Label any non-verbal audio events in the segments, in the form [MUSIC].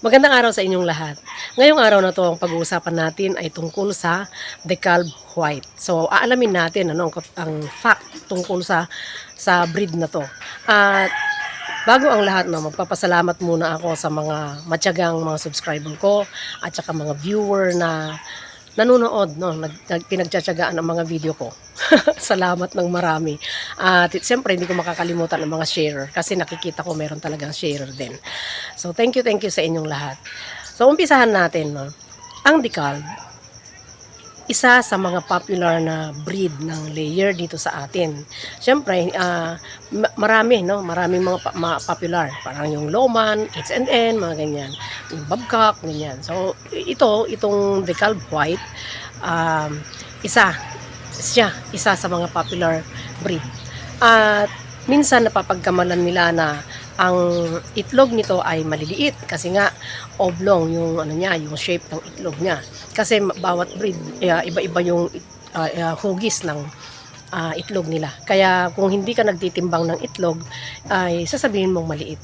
Magandang araw sa inyong lahat. Ngayong araw na to, ang pag-uusapan natin ay tungkol sa DeKalb White. So, aalamin natin ano, ang, ang fact tungkol sa sa breed na to. At bago ang lahat, no, magpapasalamat muna ako sa mga matyagang mga subscriber ko at saka mga viewer na nanonood, no, nag, nag, pinagtsatsagaan ang mga video ko. [LAUGHS] Salamat ng marami. At siyempre, hindi ko makakalimutan ang mga share kasi nakikita ko meron talagang share din. So, thank you, thank you sa inyong lahat. So, umpisahan natin, no. Ang decal, isa sa mga popular na breed ng layer dito sa atin. Siyempre, ma- marami, no? Maraming mga, pa- mga popular. Parang yung Loman, H&N, mga ganyan. Yung Babcock, ganyan. So, ito, itong decal white, um, isa, siya, isa sa mga popular breed. At minsan napapagkamalan nila na ang itlog nito ay maliliit kasi nga oblong yung ano niya, yung shape ng itlog niya. Kasi bawat breed eh, iba-iba yung uh, uh, hugis ng uh, itlog nila. Kaya kung hindi ka nagtitimbang ng itlog ay sasabihin mong maliit.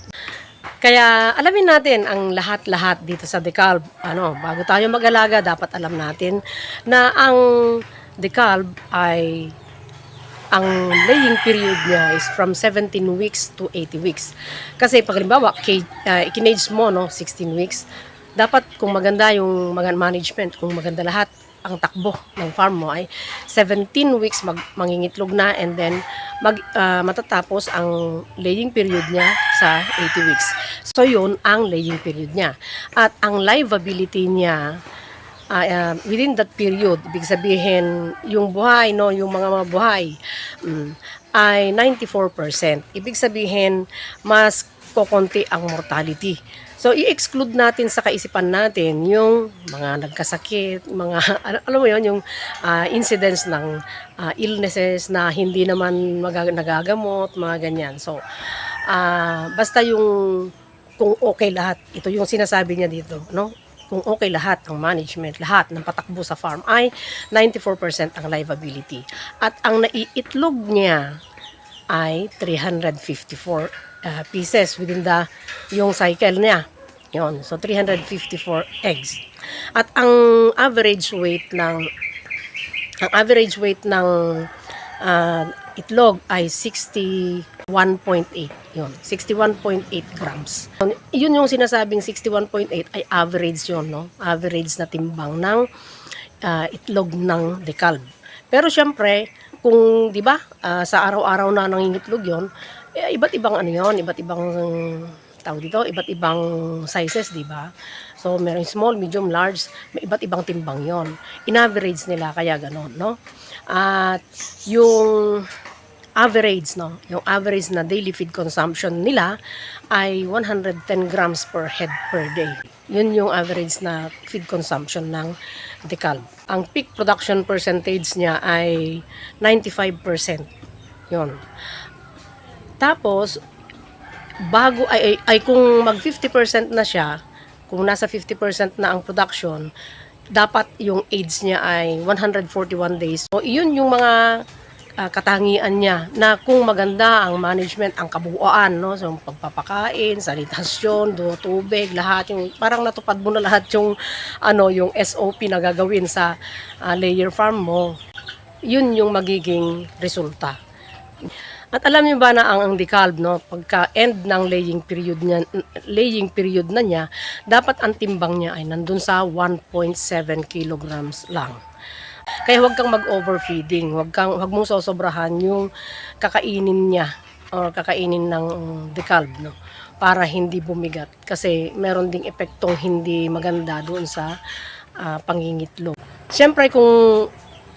Kaya alamin natin ang lahat-lahat dito sa decalb. Ano, bago tayo mag-alaga, dapat alam natin na ang decalb ay ang laying period niya is from 17 weeks to 80 weeks. Kasi pag halimbawa, uh, ikinage mo, no, 16 weeks, dapat kung maganda yung management, kung maganda lahat, ang takbo ng farm mo ay 17 weeks mag, mangingitlog na and then mag, ah, matatapos ang laying period niya sa 80 weeks. So yun ang laying period niya. At ang liveability niya ah, ah, within that period, ibig sabihin, yung buhay, no, yung mga mga buhay, mm, ay 94%. Ibig sabihin, mas kokonti ang mortality. So, i-exclude natin sa kaisipan natin yung mga nagkasakit, mga, [LAUGHS] al- alam mo yon yung ah, incidents ng ah, illnesses na hindi naman mag- nagagamot, mga ganyan. So, ah, basta yung kung okay lahat, ito yung sinasabi niya dito, no? Kung okay lahat ang management, lahat ng patakbo sa farm ay 94% ang liveability. At ang naiitlog niya ay 354 uh, pieces within the yung cycle niya. Yon. So 354 eggs. At ang average weight ng ang average weight ng ah, itlog ay 61.8. Yun, 61.8 grams. Yun yung sinasabing 61.8 ay average yun, no? Average na timbang ng ah, itlog ng decalb. Pero syempre, kung 'di ba, ah, sa araw-araw na nangingitlog 'yon, eh, iba't ibang ano 'yon, iba't ibang tawag dito, iba't ibang sizes, 'di ba? So, meron small, medium, large, may iba't ibang timbang 'yon. In-average nila kaya ganon, no? At yung average, no? Yung average na daily feed consumption nila ay 110 grams per head per day. Yun yung average na feed consumption ng decalb. Ang peak production percentage niya ay 95%. Yun. Tapos, bago ay, ay, ay kung mag 50% na siya, kung nasa 50% na ang production, dapat yung age niya ay 141 days. So, yun yung mga ah, katangian niya na kung maganda ang management, ang kabuuan, no? So, pagpapakain, sanitasyon, do, tubig, lahat yung parang natupad mo na lahat yung ano, yung SOP na gagawin sa ah, layer farm mo. Yun yung magiging resulta. At alam niyo ba na ang, ang decalb no, pagka end ng laying period niya, laying period na niya, dapat ang timbang niya ay nandun sa 1.7 kilograms lang. Kaya huwag kang mag-overfeeding, huwag kang huwag mong sosobrahan yung kakainin niya or kakainin ng decalb no? Para hindi bumigat. Kasi meron ding epektong hindi maganda doon sa ah, pangingitlog. Siyempre kung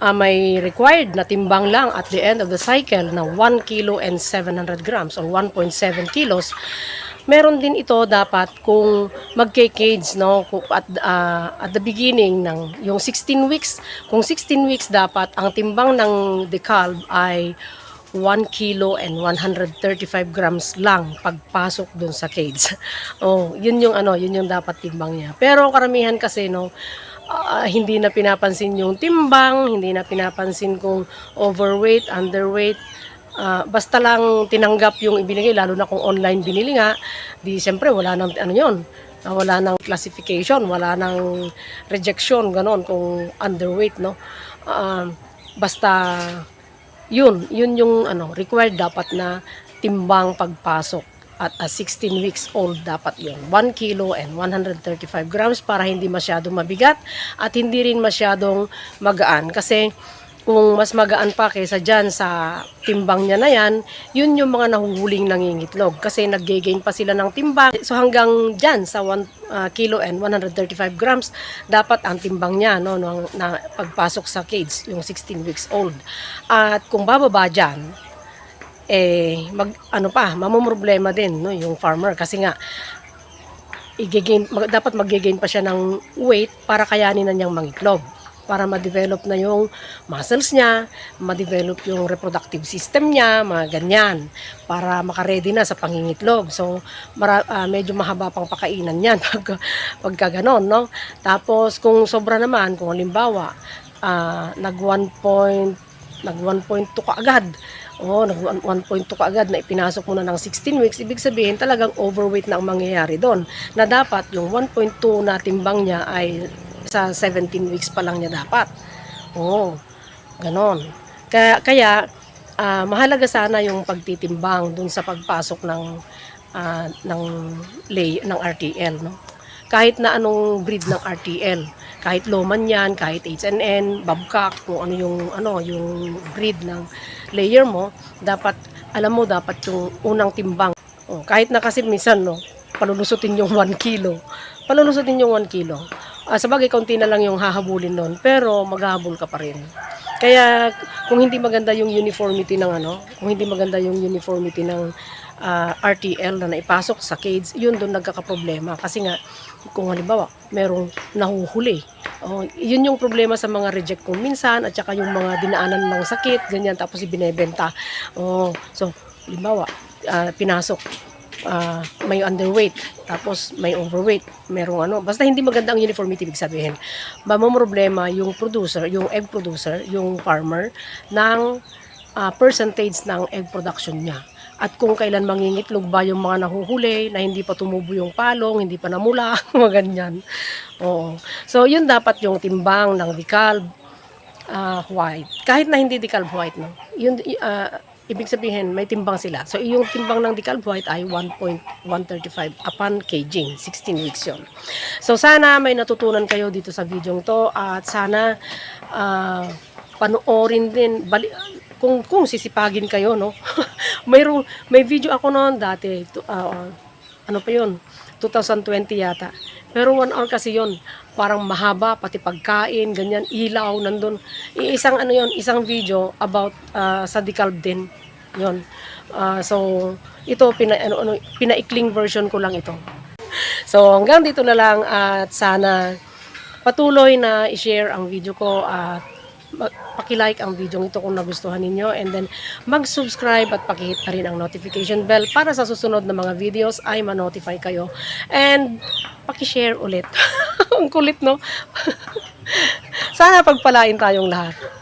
ah, may required na timbang lang at the end of the cycle na 1 kilo and 700 grams or 1.7 kilos, meron din ito dapat kung magke-cage no at ah, at the beginning ng yung 16 weeks kung 16 weeks dapat ang timbang ng decalb ay 1 kilo and 135 grams lang pagpasok dun sa cage. [LAUGHS] oh, yun yung ano, yun yung dapat timbang niya. Pero karamihan kasi no, ah, hindi na pinapansin yung timbang, hindi na pinapansin kung overweight, underweight. Ah, basta lang tinanggap yung ibinigay, lalo na kung online binili nga, di siyempre wala nang ano yun. Ah, wala nang classification, wala nang rejection, ganon, kung underweight, no? Ah, basta, yun, yun yung ano, required dapat na timbang pagpasok at ah, 16 weeks old dapat yun. 1 kilo and 135 grams para hindi masyadong mabigat at hindi rin masyadong magaan. Kasi kung mas magaan pa kaysa dyan sa timbang niya na yan, yun yung mga nahuhuling nangingitlog. Kasi nag-gain pa sila ng timbang. So hanggang dyan sa 1 ah, kilo and 135 grams, dapat ang timbang niya no, no, na pagpasok sa cage, yung 16 weeks old. At kung bababa dyan, eh mag ano pa mamumroblema din no yung farmer kasi nga i-gain mag, dapat mag-gain pa siya ng weight para kayanin na niyang mangitlog para ma-develop na yung muscles niya, ma-develop yung reproductive system niya, mga ganyan, para makaredy na sa pangingitlog. So, mara, ah, medyo mahaba pang pakainan yan [LAUGHS] pag, pagka ganon, no? Tapos, kung sobra naman, kung halimbawa, ah, nag 1 point, nag 1.2 ka agad, Oh, nag 1.2 ka agad na ipinasok mo na ng 16 weeks, ibig sabihin talagang overweight na ang mangyayari doon. Na dapat yung 1.2 na timbang niya ay sa 17 weeks pa lang niya dapat. Oo, ganon. Kaya, kaya ah, mahalaga sana yung pagtitimbang dun sa pagpasok ng ah, ng lay ng RTL, no? Kahit na anong breed ng RTL, kahit loman yan, kahit H&N, babcock, kung ano yung ano yung breed ng layer mo, dapat alam mo dapat yung unang timbang. Oh, kahit na kasi minsan no, palulusutin yung 1 kilo. Palulusutin yung 1 kilo. Ah, sa bagay, na lang yung hahabulin nun, pero maghahabol ka pa rin. Kaya kung hindi maganda yung uniformity ng ano, kung hindi maganda yung uniformity ng ah, RTL na naipasok sa cage, yun doon nagkakaproblema. Kasi nga, kung halimbawa, merong nahuhuli. Oh, yun yung problema sa mga reject kung minsan at saka yung mga dinaanan ng sakit, ganyan, tapos ibinebenta. Oh, so, halimbawa, ah, pinasok, ah, may underweight, tapos may overweight, merong ano, basta hindi maganda ang uniformity, ibig sabihin. problema yung producer, yung egg producer, yung farmer, ng ah, percentage ng egg production niya. At kung kailan mangingitlog ba yung mga nahuhuli na hindi pa tumubo yung palong, hindi pa namula, [LAUGHS] mga ganyan. Oo. So, yun dapat yung timbang ng decalb ah, white. Kahit na hindi decalb white, no? Yun, ah, ibig sabihin, may timbang sila. So, yung timbang ng decalb white ay 1.135 upon kg. 16 weeks yun. So, sana may natutunan kayo dito sa video to at sana ah, panoorin din, bali, kung, kung sisipagin kayo, no? [LAUGHS] Mayroong, may video ako noon dati, to- ah, ano pa yun, 2020 yata. Pero one hour kasi yun, parang mahaba, pati pagkain, ganyan, ilaw, nandun. Isang ano yun, isang video about ah, sa decalb din. Yun. Ah, so, ito, pina, ano, ano, pinaikling version ko lang ito. So, hanggang dito na lang at sana patuloy na i-share ang video ko at paki-like ang video ito kung nagustuhan ninyo and then mag-subscribe at pakihit na rin ang notification bell para sa susunod na mga videos ay ma-notify kayo. And paki-share ulit. [LAUGHS] Ang kulit no? [LAUGHS] Sana pagpalain tayong lahat